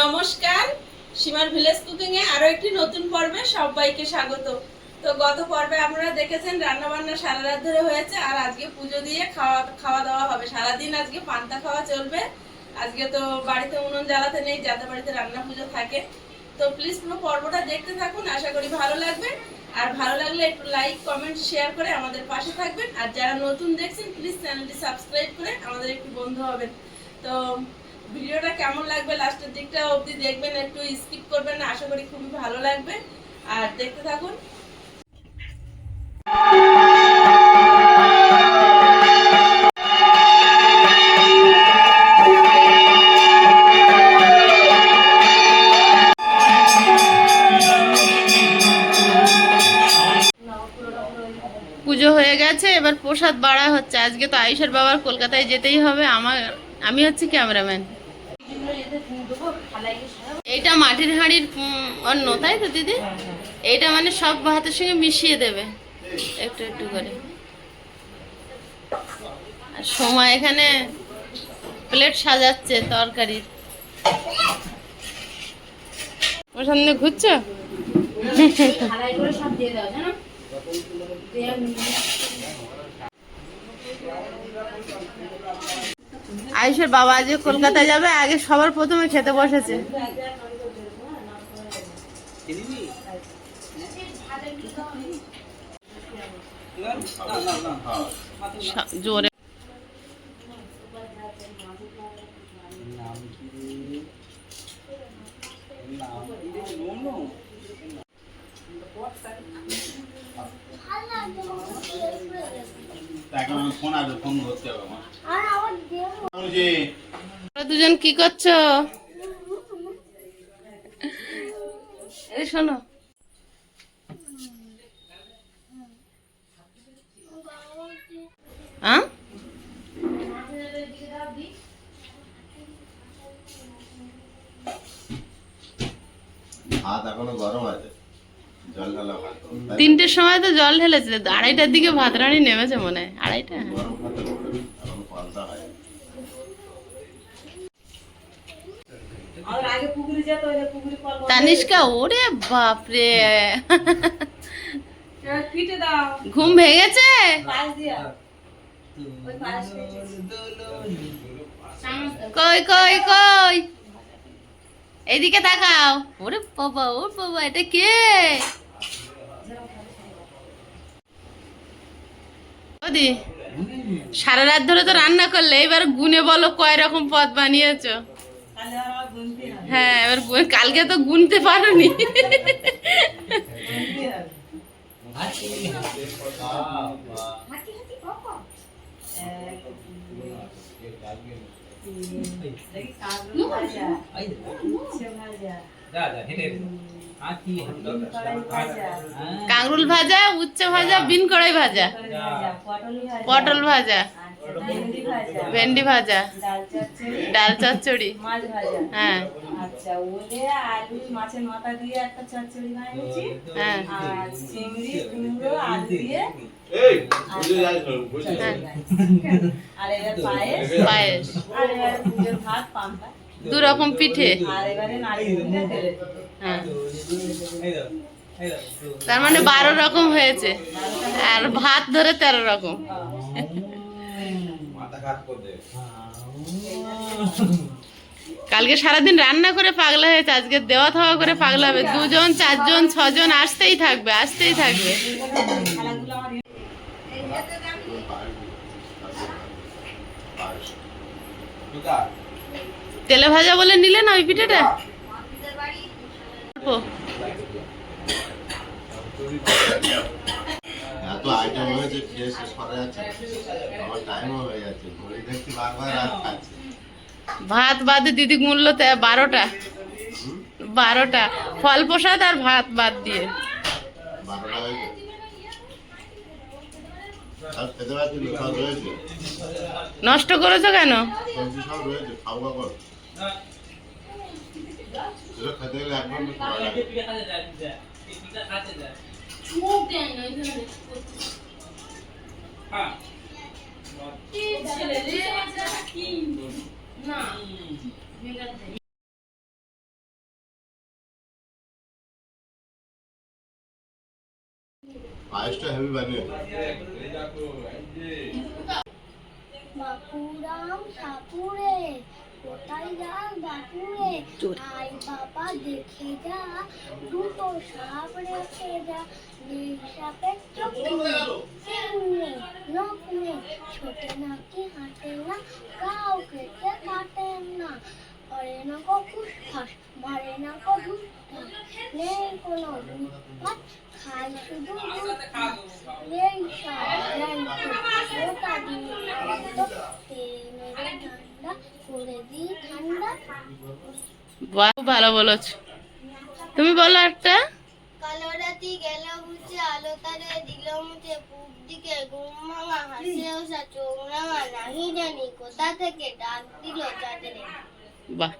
নমস্কার, সীমার village cooking এ আরও একটি নতুন পর্বে সবাইকে স্বাগত। তো গত পর্বে আপনারা দেখেছেন রান্না বান্না সারা রাত ধরে হয়েছে, আর আজকে পুজো দিয়ে খাওয়া খাওয়া দাওয়া হবে। সারাদিন আজকে পান্তা খাওয়া চলবে। আজকে তো বাড়িতে উনুন জ্বালাতে নেই, যাতে বাড়িতে রান্না পুজো থাকে। তো প্লিজ পুরো পর্বটা দেখতে থাকুন, আশা করি ভালো লাগবে। আর ভালো লাগলে একটু লাইক কমেন্ট শেয়ার করে আমাদের পাশে থাকবেন। আর যারা নতুন দেখছেন প্লিজ চ্যানেলটি সাবস্ক্রাইব করে আমাদের একটু বন্ধু হবেন। তো ভিডিওটা কেমন লাগবে? লাস্টের দিকটা অবধি দেখবেন, একটু স্কিপ করবেন আশা করি খুবই ভালো লাগবে। আর দেখতে থাকুন। গেছে এবার প্রসাদ বাড়া হচ্ছে। আজকে তো আয়ুষের বাবার কলকাতায় যেতেই হবে। আমার, আমি হচ্ছি ক্যামেরাম্যান। এইটা মাটির হাঁড়ির অন্য, তাই তো দিদি? এটা মানে সব ভাতের সঙ্গে মিশিয়ে দেবে। একটু একটু করে। আর সময় এখানে প্লেট সাজাচ্ছে তরকারির ওর সামনে ঘুরছো? দিয়ে আয়ুষের বাবা আজকে কলকাতায় যাবে আগে সবার প্রথমে খেতে বসেছে। জোরে ফোন আসবে ফোন ধরতে হবে আমার। বলছি, দুজন কি করছ? এই শোনো। হ্যাঁ ভাত এখনও গরম আছে। তিনটের সময় তো জল ঢেলেছে। আড়াইটার দিকে ভাত রানি নেমেছে মনে হয়। কল তানিষ্কা ওরে বাপরে। ঘুম ভেঙেছে? কই কই কই? এইদিকে তাকাও। ওরে বাবা ওর বাবা এটা কে? ওদি। সারা রাত ধরে তো রান্না করলে এবার গুনে বলো কয় রকম পদ বানিয়েছো হ্যাঁ এবার কালকে তো গুনতে পারোনি গুনতে হবে দেখি কাগজ ভাজা। উচ্ছে ভাজা বিন কড়াই ভাজা। পটল ভাজা। আচ্ছা ভেন্ডি ভাজা। ডাল চচ্চড়ি। হ্যাঁ। আচ্ছা ওলে আলু মাছের মাথা দিয়ে একটা চচ্চড়ি বানিয়েছি। হ্যাঁ। আর চিংড়ি কুমড়ো আলু দিয়ে। এই বুঝে যাই বুঝে হ্যাঁ। আর এবার পায়েস। পায়েস। আর এবারে ভাত পান্তা। দু রকম পিঠে। হ্যাঁ। তার মানে বারো রকম হয়েছে। আর ভাত ধরে তেরো রকম। কালকে সারাদিন রান্না করে পাগলা হয়েছে, আজকে দেওয়া থাওয়া করে পাগলা হবে। দুজন, চারজন, ছজন আসতেই থাকবে আসতেই থাকবে। তেলে ভাজা বলে নিলে না ওই পিঠেটা? অল্প। এত আইটেম হয়েছে খেয়ে শেষ করা যাচ্ছে আমার টাইমও হয়ে যাচ্ছে ঘড়ি দেখছি বারবার রাত খাচ্ছে। ভাত বাদে দিদি মূল্য তে- বারোটা। বারোটা। ফল প্রসাদ আর ভাত বাদ দিয়ে। নষ্ট করেছ কেন? সবজি সব রয়েছে খাওয়া করো এগুলো খেতে গেলে এক কোথায় যাস বাপুরে আই বাবা দেখে যা। দুটো সাপ রেখে যা। যেই সাপের চোখ নেই নখ নেই ছোটে নাকি হাঁটে না কাউকে কে কাটে না। করে না কো ফুসফাস মারে না কো ধুসফাস নেই কোনো উৎপাত খাই শুধু দুধ এই সাপ যাই ওটা দিয়ে তো তেল মেরে ঠান্ডা করে দিই ঠান্ডা বাহ ভালো বলেছ। তুমি বলো একটা। কালো গেল বুঝে আলো তারে দিল মুছে পূব দিকে ঘুম ভাঙা হাসে ওসা চোখ রাঙা নাহি জানি কোথা থেকে ডাক দিল চাঁদের। বাহ।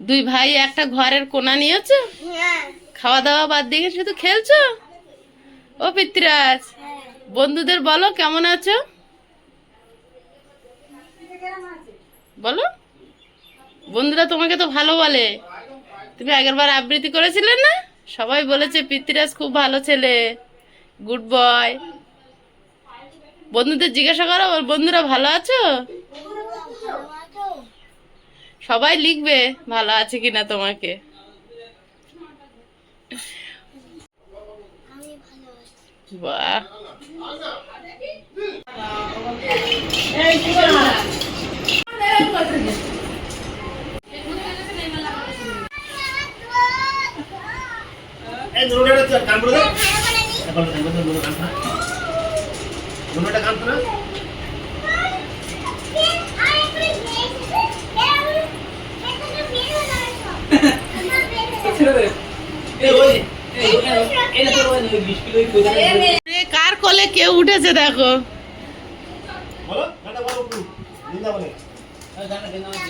দুই ভাই একটা ঘরের কোনা নিয়েছো? হ্যাঁ। খাওয়া দাওয়া বাদ দিয়ে শুধু খেলছো? ও পিতৃরাজ হ্যাঁ। বন্ধুদের বলো কেমন আছো? বলো। বন্ধুরা তোমাকে তো ভালো বলে। তুমি আগেরবার আবৃত্তি করেছিলে না? সবাই বলেছে পিতৃরাজ খুব ভালো ছেলে। গুড বয় বন্ধুদের জিজ্ঞাসা করো বন্ধুরা ভালো আছো? সবাই লিখবে ভালো আছে কিনা তোমাকে। বাহ। কার কোলে কেউ উঠেছে দেখো। বলো বলো একটু নিন্দা বলে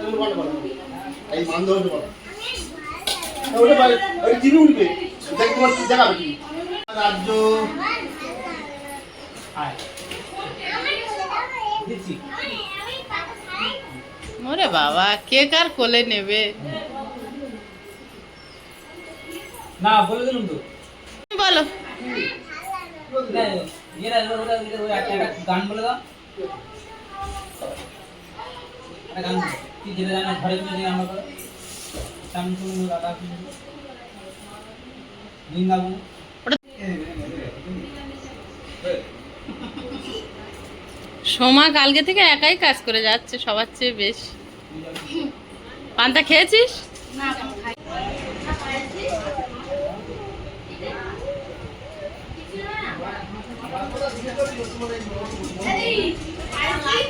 এই বলো বলো এই বান্ধ হতে বলো ওটা বল ওই জিবি কি কি রাজ্য ওরে বাবা কে কার কোলে নেবে? না বলে দিলাম তো। বলো। গান বলে দাও। গান কি যেটা জানো ঘরে আমরা করো রাধা বৃন্দাবন। সোমা কালকে থেকে একাই কাজ করে যাচ্ছে সবার চেয়ে বেশ। পান্তা খেয়েছিস?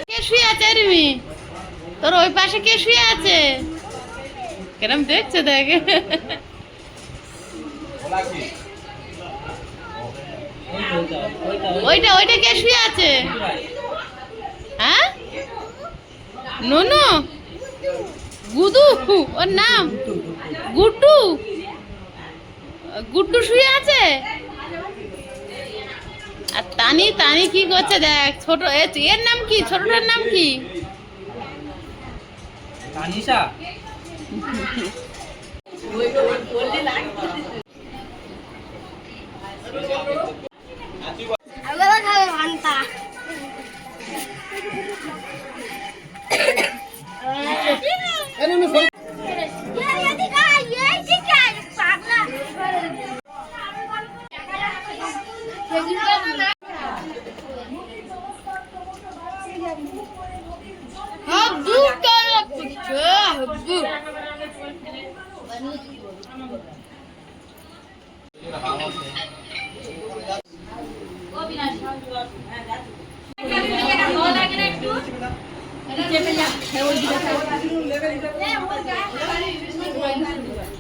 কে শুয়ে আছে রিমি তোর ওই পাশে কে শুয়ে আছে? কেরম দেখছে দেখ। ওইটা ওইটা। ওইটা ওইটা কে শুয়ে আছে? হ্যাঁ? ননু? গুদু ওর নাম? গুড্ডু? গুড্ডু শুয়ে আছে? আর তানি তানি কি করছে দেখ ছোট এ- এর নাম কি? ছোটটার নাম কি? তানিশা।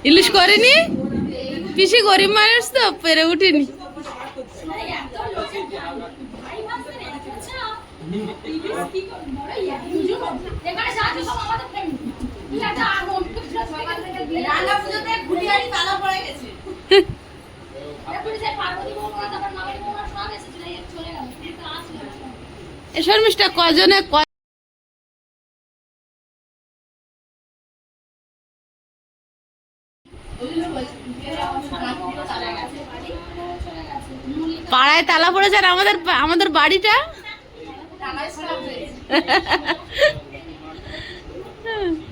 ইলিশ করেনি? পিসি গরিব মানুষ তো, পেরে উঠেনি। এখানে সাহায্য আমাদের ফ্রেন্ড তুই একটা আগুন। রান্না পুজোতে ঘুটিয়ারি তালা পড়ে গেছে। কজনে পাড়ায় তালা পড়েছে আর আমাদের আমাদের বাড়িটা?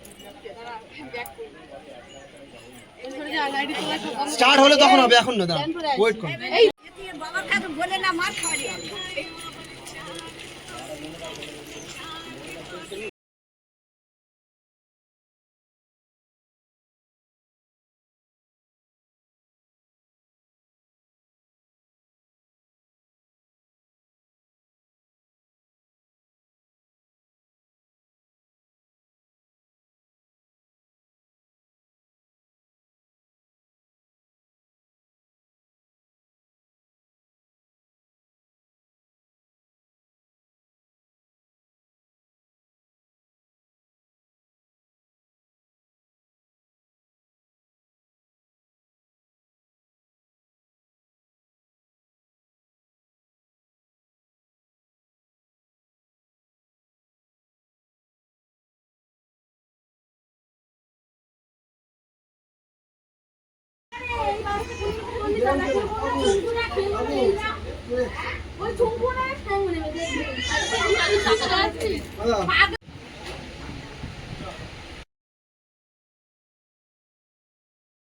স্টার্ট হলে তখন হবে এখন না দাঁড়া ওয়েট কর ওই চুম্বনের